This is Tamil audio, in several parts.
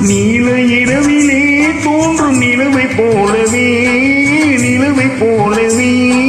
நீல இரவிலே தோன்றும் நிலவை போலவே நிலவை போலவே.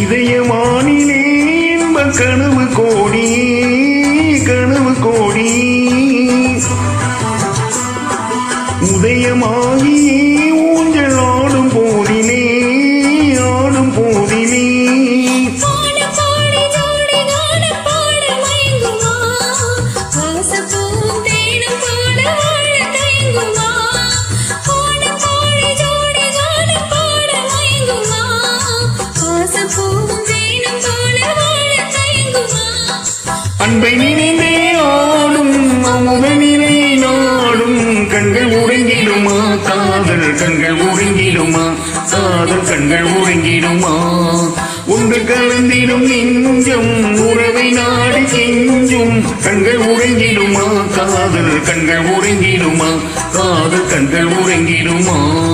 இதயமானிலே இன்ப கனவு கோடி மயங்குமா வாசப்பூவும் தேனும் போல வாழ தயங்குமா அன்பை நினைந்தே கண்கள் உறங்கிடுமா? காதல் கண்கள் உறங்கிடுமா? உண்டு கலந்திடும் நெஞ்சம் உறவை நாடு கெஞ்சும். கண்கள் உறங்கிடுமா? காதல் கண்கள் உறங்கிடுமா? காதல் கண்கள் உறங்கிடுமா?